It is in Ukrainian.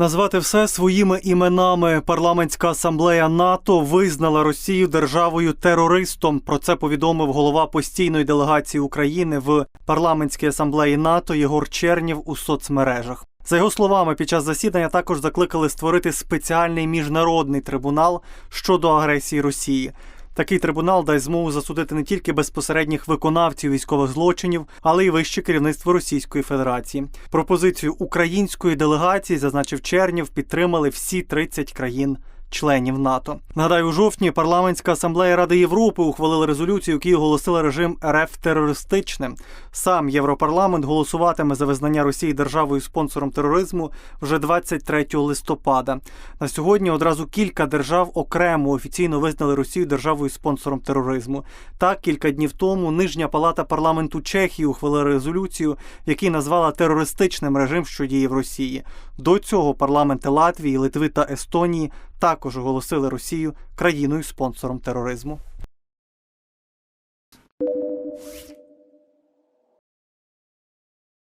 Назвати все своїми іменами. Парламентська асамблея НАТО визнала Росію державою терористом. Про це повідомив голова постійної делегації України в парламентській асамблеї НАТО Єгор Чернєв у соцмережах. За його словами, під час засідання також закликали створити спеціальний міжнародний трибунал щодо агресії Росії. Такий трибунал дасть змогу засудити не тільки безпосередніх виконавців військових злочинів, але й вище керівництво Російської Федерації. Пропозицію української делегації, зазначив Чернів, підтримали всі 30 країн. Членів НАТО нагадаю, у жовтні парламентська асамблея Ради Європи ухвалила резолюцію, якій оголосила режим РФ терористичним. Сам Європарламент голосуватиме за визнання Росії державою спонсором тероризму вже 23 листопада. На сьогодні одразу кілька держав окремо офіційно визнали Росію державою спонсором тероризму. Так, кілька днів тому нижня палата парламенту Чехії ухвалила резолюцію, в назвала терористичним режим, що діє в Росії. До цього парламенти Латвії, Литви та Естонії також оголосили Росію країною спонсором тероризму.